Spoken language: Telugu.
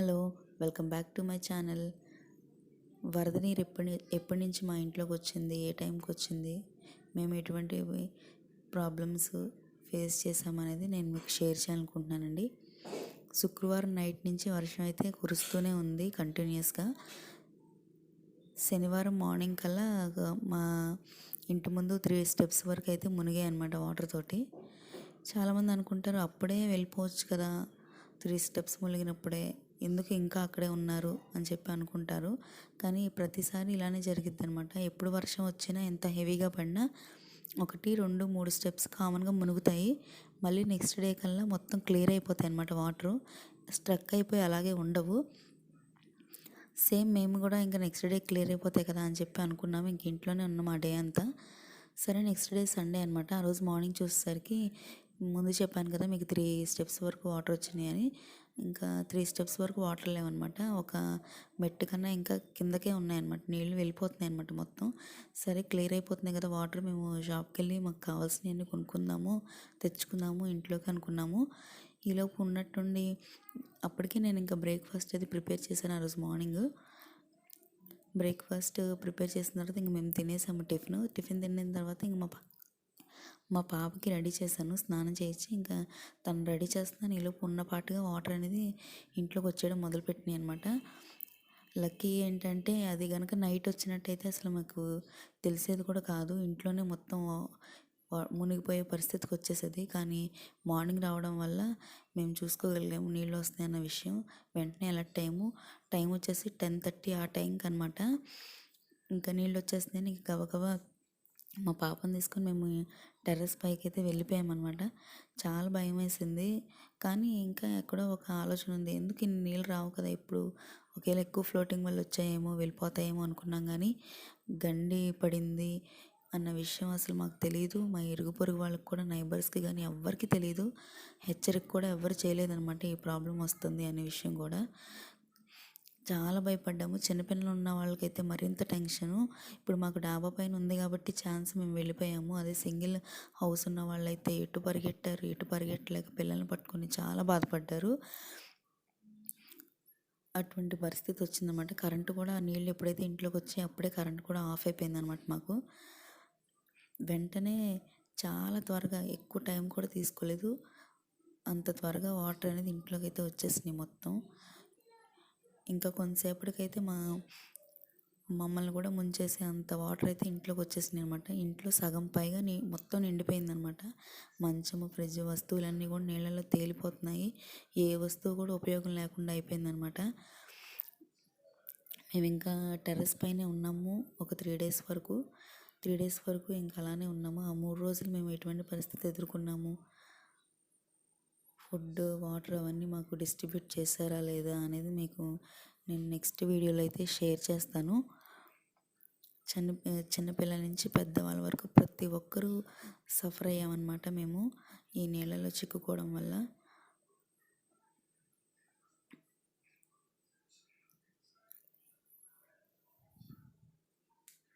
Hello welcome back to my channel. వరద నీరు ఎప్పటి ఎప్పటి నుంచి మా ఇంట్లోకి వచ్చింది? ఏ టైంకి వచ్చింది? మేము ఎటువంటి ప్రాబ్లమ్స్ ఫేస్ చేసామనేది నేను మీకు షేర్ చేయాలనుకుంటున్నానండి. శుక్రవారం నైట్ నుంచి వర్షం అయితే కురుస్తూనే ఉంది కంటిన్యూస్గా శనివారం మార్నింగ్ కల్లా మా ఇంటి ముందు త్రీ స్టెప్స్ వరకు అయితే మునిగాయి అనమాట వాటర్ తోటి. చాలామంది అనుకుంటారు అప్పుడే వెళ్ళిపోవచ్చు కదా త్రీ స్టెప్స్ మునిగినప్పుడే. ఎందుకు ఇంకా అక్కడే ఉన్నారు అని చెప్పి అనుకుంటారు. కానీ ప్రతిసారి ఇలానే జరిగిద్ది అనమాట ఎప్పుడు వర్షం వచ్చినా ఎంత హెవీగా పడినా ఒకటి రెండు మూడు స్టెప్స్ కామన్గా మునుగుతాయి. మళ్ళీ నెక్స్ట్ డే కల్లా మొత్తం క్లియర్ అయిపోతాయి అనమాట వాటరు. స్ట్రక్ అయిపోయి అలాగే ఉండవు. సేమ్ మేము కూడా ఇంకా నెక్స్ట్ డే క్లియర్ అయిపోతాయి కదా అని చెప్పి అనుకున్నాము. ఇంక ఇంట్లోనే ఉన్నాం ఆ డే అంతా. సరే నెక్స్ట్ డే సండే అనమాట ఆ రోజు మార్నింగ్ చూసేసరికి ముందు చెప్పాను కదా మీకు త్రీ స్టెప్స్ వరకు వాటర్ వచ్చినాయి అని ఇంకా త్రీ స్టెప్స్ వరకు వాటర్ లేవన్నమాట ఒక మెట్టు కన్నా ఇంకా కిందకే ఉన్నాయన్నమాట. నీళ్ళు వెళ్ళిపోతున్నాయి అనమాట మొత్తం. సరే క్లియర్ అయిపోతున్నాయి కదా వాటర్ మేము షాప్కి వెళ్ళి మాకు కావాల్సినవన్నీ కొనుక్కుందాము తెచ్చుకుందాము ఇంట్లోకి అనుకున్నాము. ఈలోపు ఉన్నట్టుండి అప్పటికే నేను ఇంకా బ్రేక్ఫాస్ట్ అది ప్రిపేర్ చేశాను ఆ రోజు మార్నింగ్ బ్రేక్ఫాస్ట్ ప్రిపేర్ చేసిన తర్వాత ఇంక మేము తినేసాము టిఫిన్. టిఫిన్ తిన్న తర్వాత ఇంక మా మా పాపకి రెడీ చేశాను. స్నానం చేయించి ఇంకా తను రెడీ చేస్తున్నాను ఈలోపు ఉన్నపాటుగా వాటర్ అనేది ఇంట్లోకి వచ్చేయడం మొదలుపెట్టినాయి అనమాట లక్కీ ఏంటంటే అది కనుక నైట్ వచ్చినట్టయితే అసలు మాకు తెలిసేది కూడా కాదు. ఇంట్లోనే మొత్తం మునిగిపోయే పరిస్థితికి వచ్చేసేది. కానీ మార్నింగ్ రావడం వల్ల మేము చూసుకోగలిగాము నీళ్ళు వస్తాయన్న విషయం. వెంటనే అలర్ట్ అయ్యాము. టైం వచ్చేసి టెన్ థర్టీ ఆ టైంకి అనమాట ఇంకా నీళ్ళు వచ్చేస్తున్నాయి. గబగబా మా పాపని తీసుకొని మేము టెర్రస్ పైకి అయితే వెళ్ళిపోయామన్నమాట. చాలా భయం వేసింది. కానీ ఇంకా ఎక్కడో ఒక ఆలోచన ఉంది. ఎందుకు ఇన్ని నీళ్ళు రావు కదా ఇప్పుడు? ఒకవేళ ఎక్కువ ఫ్లోటింగ్ వల్ల వచ్చాయేమో వెళ్ళిపోతాయేమో అనుకున్నాం కానీ గండి పడింది అన్న విషయం అసలు మాకు తెలియదు మా ఇరుగు పొరుగు వాళ్ళకి కూడా నైబర్స్కి కానీ ఎవ్వరికి తెలియదు హెచ్చరిక కూడా ఎవరు చేయలేదన్నమాట ఈ ప్రాబ్లం వస్తుంది అనే విషయం కూడా. చాలా భయపడ్డాము. చిన్నపిల్లలు ఉన్న వాళ్ళకైతే మరింత టెన్షను. ఇప్పుడు మాకు డాబా పైన ఉంది కాబట్టి ఛాన్స్ మేము వెళ్ళిపోయాము. అదే సింగిల్ హౌస్ ఉన్న వాళ్ళైతే ఎటు పరిగెట్టారు ఎటు పరిగెట్టలేక పిల్లల్ని పట్టుకొని చాలా బాధపడ్డారు. అటువంటి పరిస్థితి వచ్చిందన్నమాట. కరెంటు కూడా నీళ్ళు ఎప్పుడైతే ఇంట్లోకి వచ్చి అప్పుడే కరెంటు కూడా ఆఫ్ అయిపోయిందనమాట మాకు. వెంటనే చాలా త్వరగా ఎక్కువ టైం కూడా తీసుకోలేదు. అంత త్వరగా వాటర్ అనేది ఇంట్లోకి అయితే వచ్చేసినాయి మొత్తం. ఇంకా కొంతసేపటికైతే మా మమ్మల్ని కూడా ముంచేసే అంత వాటర్ అయితే ఇంట్లోకి వచ్చేసినాయి అనమాట ఇంట్లో సగం పైగా నీ మొత్తం నిండిపోయిందనమాట మంచము ఫ్రిడ్జ్ వస్తువులన్నీ కూడా నీళ్ళలో తేలిపోతున్నాయి. ఏ వస్తువు కూడా ఉపయోగం లేకుండా అయిపోయిందనమాట మేము ఇంకా టెర్రస్ పైనే ఉన్నాము ఒక త్రీ డేస్ వరకు. త్రీ డేస్ వరకు ఇంకా అలానే ఉన్నాము. ఆ మూడు రోజులు మేము ఎటువంటి పరిస్థితి ఎదుర్కొన్నాము? ఫుడ్ వాటర్ అవన్నీ మాకు డిస్ట్రిబ్యూట్ చేశారా లేదా అనేది మీకు నేను నెక్స్ట్ వీడియోలో అయితే షేర్ చేస్తాను. చిన్న చిన్నపిల్లల నుంచి పెద్దవాళ్ళ వరకు ప్రతి ఒక్కరూ సఫర్ అయ్యామన్నమాట మేము ఈ నీళ్ళలో చిక్కుకోవడం వల్ల.